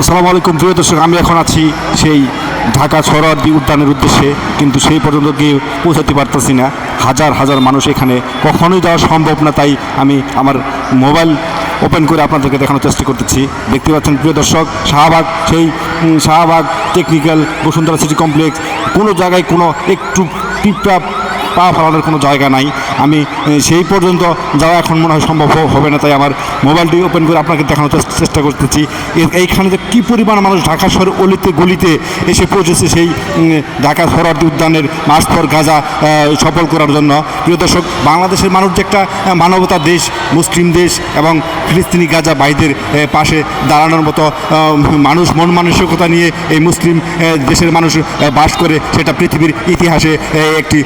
আসসালামু আলাইকুম। প্রিয় দর্শক, আমি এখন আছি সেই ঢাকা সরোয়ার্দী উদ্যানের উদ্দেশ্যে, কিন্তু সেই পর্যন্ত গিয়ে পৌঁছাতে পারতেছি না। হাজার হাজার মানুষ এখানে কখনোই যাওয়া সম্ভব না, তাই আমি আমার মোবাইল ওপেন করে আপনাদেরকে দেখানোর চেষ্টা করতেছি। দেখতে পাচ্ছেন, প্রিয় দর্শক, শাহবাগ, সেই Shahbag technical Bashundhara city complex. কোনো জায়গায় কোনো একটু টিপটাপ পা ফেলানোর কোনো জায়গা নাই। আমি সেই পর্যন্ত যাওয়া এখন মনে হয় সম্ভব হবে না, তাই আমার মোবাইলটি ওপেন করে আপনাকে দেখানোর চেষ্টা করতেছি। এইখানে যে কী পরিমাণ মানুষ ঢাকা শহর অলিতে গলিতে এসে পৌঁছেছে সেই ঢাকা সরার্দি উদ্যানের মাস ফর গাজা সফল করার জন্য। প্রিয় দর্শক, বাংলাদেশের মানুষ যে একটা মানবতা দেশ, মুসলিম দেশ এবং ফিলিস্তিনি গাজা ভাইদের আহ, পাশে দাঁড়ানোর মতো মানুষ মন মানসিকতা নিয়ে এই মুসলিম দেশের মানুষ বাস করে সেটা পৃথিবীর ইতিহাসে একটি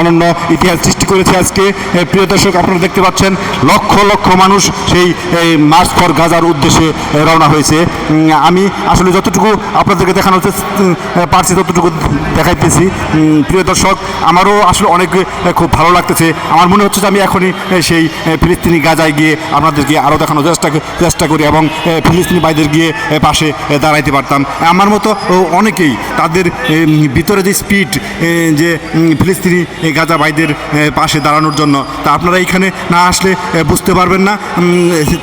অনন্য ইতিহাস সৃষ্টি করেছে আজকে। প্রিয় দর্শক আপনারা দেখতে পাচ্ছেন লক্ষ লক্ষ মানুষ সেই মাস ফর গাজার উদ্দেশ্যে রওনা হয়েছে। আমি আসলে যতটুকু আপনাদেরকে দেখানো পারছি ততটুকু দেখাইতেছি। প্রিয় দর্শক আমারও আসলে অনেক খুব ভালো লাগতেছে। আমার মনে হচ্ছে যে আমি এখনই সেই ফিলিস্তিনি গাজায় গিয়ে আপনাদেরকে আরও দেখানোর চেষ্টা চেষ্টা করি এবং ফিলিস্তিনি ভাইদের গিয়ে পাশে দাঁড়াইতে পারতাম। আমার মতো অনেকেই তাদের ভিতরে যে স্পিড যে ফিলিস্তিনি গাজা ভাইদের আহ, পাশে দাঁড়ানোর জন্য তা আপনারা এখানে না আসলে বুঝতে পারবেন না।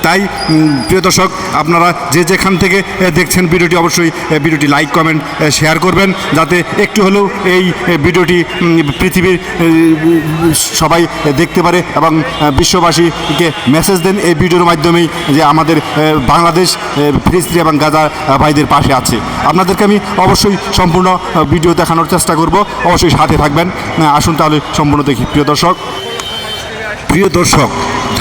তাই প্রিয় দর্শক আপনারা যে যেখান থেকে দেখছেন ভিডিওটি অবশ্যই ভিডিওটি লাইক কমেন্ট শেয়ার করবেন যাতে একটু হলেও এই ভিডিওটি পৃথিবীর সবাই দেখতে পারে এবং বিশ্ববাসীকে মেসেজ দেন এই ভিডিওর মাধ্যমেই যে আমাদের বাংলাদেশ ফিলিস্তিনি এবং গাজা ভাইদের পাশে আছে। আপনাদেরকে আমি অবশ্যই সম্পূর্ণ ভিডিও দেখানোর চেষ্টা করব। অবশ্যই সাথে থাকবেন। আসুন তাহলে সম্পূর্ণ দেখি। প্রিয় দর্শক। প্রিয় দর্শক,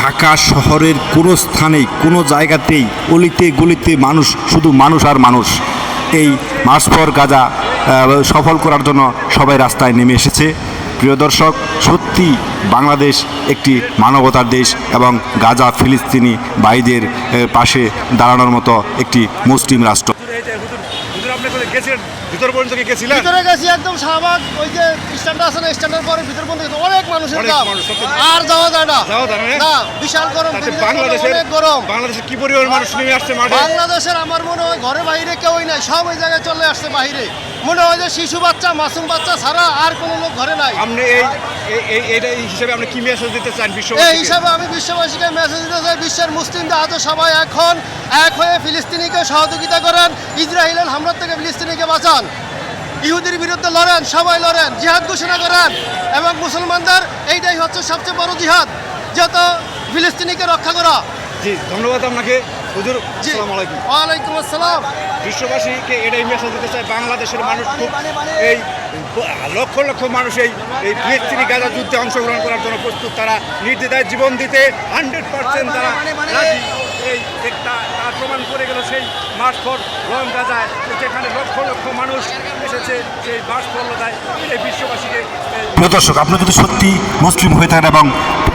ঢাকা শহরের কোনো স্থানে কোনো জায়গাতেই, অলিতে গলিতে মানুষ, শুধু মানুষ আর মানুষ, এই মাস পর গাজা সফল করার জন্য সবাই রাস্তায় নেমে এসেছে। প্রিয় দর্শক, সত্যি বাংলাদেশ একটি মানবতার দেশ এবং গাজা, ফিলিস্তিনি ভাইদের পাশে দাঁড়ানোর মতো একটি মুসলিম রাষ্ট্র এই যে হুজুর হুজুর আপনি কোথায় গেছিলেন ভিতর পর্যন্ত কি গেছিলেন? ভিতরে গেছি একদম শাহবাগ ওই যে স্ট্যান্ড আছে না স্ট্যান্ডের পরে ভিতর পর্যন্ত অনেক মানুষের আর যাওয়া যায় না। যাওয়া যায় না, বিশাল গরম বাংলাদেশের অনেক গরম। বাংলাদেশের কি পরিমাণ মানুষ নেমে আসছে মাঠে? বাংলাদেশের আমার মনে হয় ঘরে বাইরে কেউই নাই সব ওই জায়গায় চলে আসছে বাইরে মনে হয় যে শিশু বাচ্চা মাসুম বাচ্চা ছাড়া আর কোনো লোক ঘরে নাই। আপনি এই এইটা হিসেবে আপনি কি মেসেজ দিতে চান বিশ্ব এই হিসাবে আমি বিশ্ববাসীকে মেসেজ দিতে চাই বিশ্বের সবাই এখন এক হয়ে ফিলিস্তিনিকে সহযোগিতা করেন ইসরায়েলের হামলার থেকে ফিলিস্তিনিকে বাঁচান। ইহুদির বিরুদ্ধে লড়েন সবাই লড়েন জিহাদ ঘোষণা করেন এবং মুসলমানদের এইটাই হচ্ছে সবচেয়ে বড় জিহাদ যেহেতু ফিলিস্তিনিকে রক্ষা করা। জি ধন্যবাদ আপনাকে। হুজুর আসসালামু আলাইকুম। ওয়ালাইকুম আসসালাম। বিশ্ববাসীকে এটাই মেসেজ দিতে চাই বাংলাদেশের মানুষ খুব এই লক্ষ লক্ষ মানুষ এই এই ফিলিস্তিনি গাজা যুদ্ধে অংশগ্রহণ করার জন্য প্রস্তুত। তারা নির্দ্বিধায় জীবন দিতে হান্ড্রেড পার্সেন্ট তারা রাজি। এই তার প্রমাণ করে গেল সেই মাঠ পর রং গাজায় যেখানে লক্ষ লক্ষ মানুষ এসেছে সেই বাস পল্লতায় এই বিশ্ববাসীকে দর্শক, আপনি যদি সত্যি মুসলিম হয়ে থাকেন এবং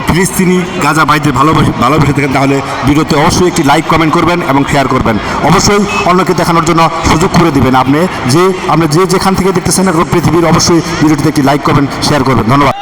ফিলিস্তিনি গাজা ভাইদের ভালোবাসে ভালোবেসে থাকেন, তাহলে ভিডিওতে অবশ্যই একটি লাইক কমেন্ট করবেন এবং শেয়ার করবেন। অবশ্যই অন্যকে দেখানোর জন্য সুযোগ করে দিবেন আপনি। যে আপনি যে যেখান থেকে দেখতেছেন পৃথিবীর, অবশ্যই ভিডিওটিতে একটি লাইক করবেন শেয়ার করবেন। ধন্যবাদ।